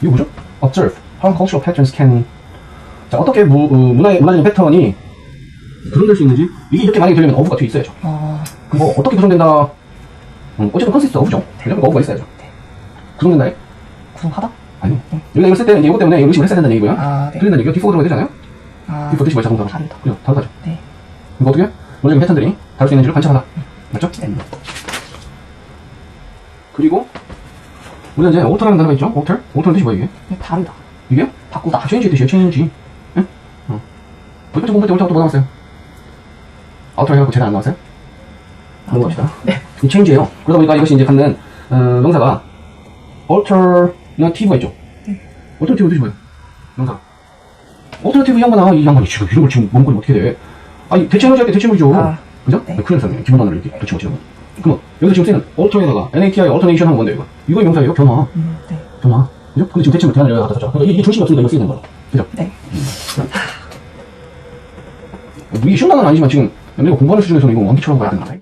이거 뭐죠? Observe how cultural patterns can 자 어떻게 무, 어, 문화의 문화적인 패턴이 구성될 수 있는지 이게 이렇게 만약에 되려면 어부가 뒤에 있어야죠. 어, 그거 어떻게 구성된다? 음, 어쨌든 컨시스트 어부죠. 되려면 어부가 있어야죠. 구성된다에? 구하다? 아니. 여기가 이걸 쓸 때는 이제 이거 때문에 의심을 했어야 된다는 얘기고요. 아, 네. 틀린다는 얘기가 디포가 들어가야 되잖아요. 아, 디포 뜻이 뭐야 자동사로? 다르다. 그죠? 다르다죠. 네. 이거 어떻게? 문화적인 패턴들이 다를 수 있는지를 관찰하다. 맞죠? 네. 그리고 우리가 이제 alter라는 단어가 있죠? alter? alter는 뜻이 뭐야 이게? 네, 다르다. 이게요? 바꾸다. 아, change의 뜻이에요, change. 예? 어. 보이프트 공부할 때 alter가 또뭐 나왔어요? alter 해갖고 쟤는 안 나왔어요? 넘어갑시다. 네. 이 change예요. 그러다 보니까 이것이 이제 갖는, 어, 명사가 alternative가 있죠? alternative 뜻이 뭐예요? 명사. alternative 이 양반아, 이 양반이 지금 이런 걸 지금 뭔거리 어떻게 돼? 아니, 대체문제 할때 대체문이죠. 아, 그죠? 네. 네. 큰일 났네. 기본 단어를 이렇게 대체 못치는 거. 그럼 여기서 지금 쓰이는 alter에다가 nati, alternation 하면 뭔데, 이거? 이거 명사예요, 변화. 음, 네. 변화. 그죠? 근데 지금 대체문 대안을 여기다 갖다 썼죠. 그러니까 이게 중심이 없으니까 이거 쓰이는 거예요. 그죠? 네. 이게 쉬운 단어는 아니지만 지금 내가 공부하는 수준에서는 이거 원기처럼 가야 된다.